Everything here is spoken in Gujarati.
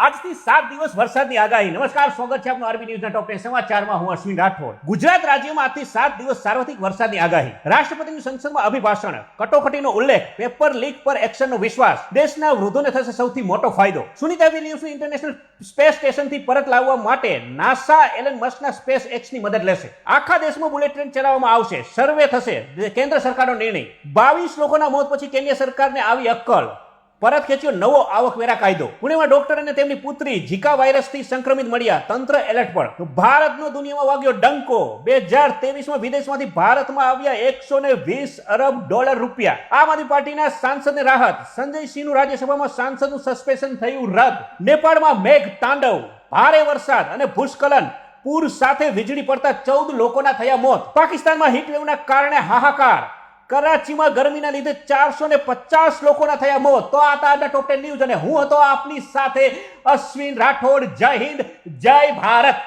આજથી સાત દિવસ વરસાદની આગાહી. નમસ્કાર, સ્વાગત છે આપનું આરબી ન્યૂઝના ટોપ સમાચારમાં. હું અશ્વિન રાઠોડ. ગુજરાત રાજ્યમાં આજથી સાત દિવસ સાર્વત્રિક વરસાદની આગાહી. રાષ્ટ્રપતિનું સંસદમાં અભિભાષણ. કટોકટીનો ઉલ્લેખ પેપર લીક પર એક્શનનો વિશ્વાસ. દેશના વૃદ્ધોને થશે સૌથી મોટો ફાયદો. સુનિતા વિલિયમ્સને ઇન્ટરનેશનલ સ્પેસ સ્ટેશનથી પરત લાવવા માટે નાસા એલન મસ્કના સ્પેસ એક્સની મદદ લેશે. આખા દેશમાં બુલેટ ટ્રેન ચલાવવામાં આવશે. સર્વે થશે. કેન્દ્ર સરકારનો નિર્ણય. બાવીસ લોકોના મોત પછી કેન્દ્ર સરકારને આવી અક્કલ. પરત ખેંચ્યો, નવો આવકવેરા કાયદો. પુણેમાં ડોક્ટર અને તેમની પુત્રી ઝીકા વાયરસથી સંક્રમિત મળ્યા. તંત્ર એલર્ટ પર ભારતનો દુનિયામાં વાગ્યો ડંકો. બે હજાર તેવીસમાં વિદેશમાંથી ભારતમાં આવ્યા એકસો ને વીસ અરબ ડોલર રૂપિયા. આમ આદમી પાર્ટીના સાંસદને રાહત. સંજય સિંહનું રાજ્યસભામાં સાંસદનું સસ્પેન્શન થયું રદ. નેપાળમાં મેઘ તાંડવ. ભારે વરસાદ અને ભૂસ્ખલન. પૂર સાથે વીજળી પડતા ચૌદ લોકોના થયા મોત. પાકિસ્તાનમાં હીટવેવના કારણે હાહાકાર. કરાચીમાં ગરમીના લીધે ચારસો ને પચાસ લોકોના થયા મોત. તો આ આજના ટોપ ટેન ન્યૂઝ અને હું હતો આપની સાથે અશ્વિન રાઠોડ. જય હિન્દ, જય ભારત.